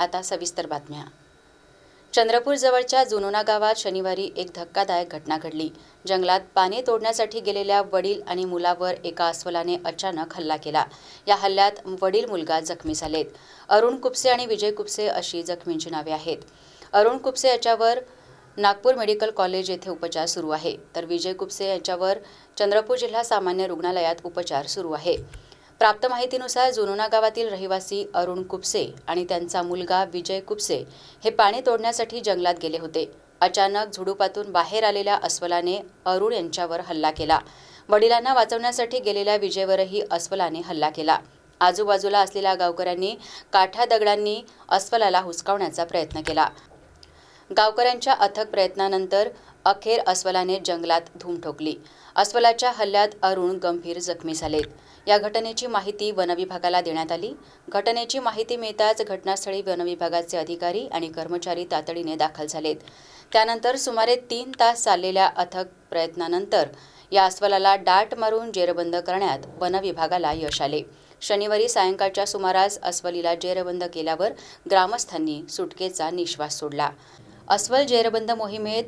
आता सविस्तर बातम्या. चंद्रपूर जवळच्या जुनोना गावात शनिवारी एक धक्कादायक घटना घडली. जंगलात पाणी तोडण्यासाठी गेलेल्या वडील आणि मुलावर एका अस्वलाने अचानक हल्ला केला. या हल्ल्यात वडील मुलगा जखमी झालेत. अरुण कुपसे आणि विजय कुपसे अशी जखमींची नावे आहेत. अरुण कुपसे याच्यावर नागपूर मेडिकल कॉलेज येथे उपचार सुरू आहे. तर विजय कुपसे यांच्यावर चंद्रपूर जिल्हा सामान्य रुग्णालयात उपचार सुरू आहे. प्राप्त माहितीनुसार जुनोना गावातील रहिवासी अरुण कुपसे आणि त्यांचा मुलगा विजय कुपसे हे पाणी तोडण्यासाठी जंगलात गेले होते. अचानक झुडुपातून बाहेर आलेल्या अस्वलाने अरुण यांच्यावर हल्ला केला. वडिलांना वाचवण्यासाठी गेलेल्या विजयवरही अस्वलाने हल्ला केला. आजूबाजूला असलेल्या गावकऱ्यांनी काठ्या दगडांनी अस्वलाला हुसकावण्याचा प्रयत्न केला. गावकऱ्यांच्या अथक प्रयत्नानंतर अखेर अस्वलाने जंगलात धूम ठोकली. अस्वलाच्या हल्ल्यात अरुण गंभीर जखमी झालेत. या घटनेची माहिती वनविभागाला देण्यात आली. घटनेची माहिती मिळताच घटनास्थळी वनविभागाचे अधिकारी आणि कर्मचारी तातडीने दाखल झालेत. त्यानंतर सुमारे तीन तास चाललेल्या अथक प्रयत्नानंतर या अस्वलाला डाट मारून जेरबंद करण्यात वनविभागाला यश आले. शनिवारी सायंकाळच्या सुमारास अस्वलीला जेरबंद केल्यावर ग्रामस्थांनी सुटकेचा निश्वास सोडला. अस्वल जेरबंद मोहिमेत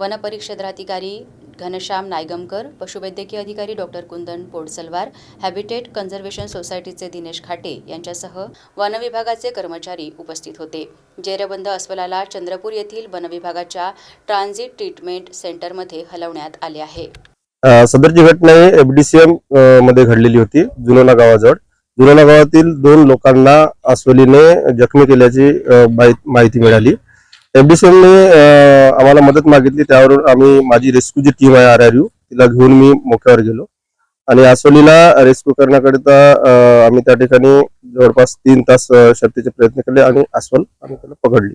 वनपरिक्षेत्राधिकारी घनश्याम नायगमकर पशुवैद्यकीय अधिकारी doctor Kundan Podsalwar habitat conservation सोसायटीचे दिनेश खाटे यांच्यासह वनविभागाचे कर्मचारी उपस्थित होते. जेरबंद अस्वलाला चंद्रपूर येथील वनविभागाच्या ट्रान्झिट ट्रीटमेंट सेंटरमध्ये हलवण्यात आले आहे. सदरची घटना ही एफडीसीएममध्ये घडलेली होती जुनोना गावाजवळ. जुनोना गावातील दोन लोकांना अस्वलीने जखमी केल्याची माहिती मिळाली. एफडीसीएम ने आम्हाला मदत मागितली. त्यावरून आम्ही माझी रेस्क्यू जी टीम आहे आर आर यू तिला घेऊन मी मोक्यावर गेलो. आणि आसोलीला रेस्क्यू करण्याकरिता आम्ही त्या ठिकाणी जवळपास तीन तास शर्तीचे प्रयत्न केले आणि अस्वल आम्ही त्याला पकडली.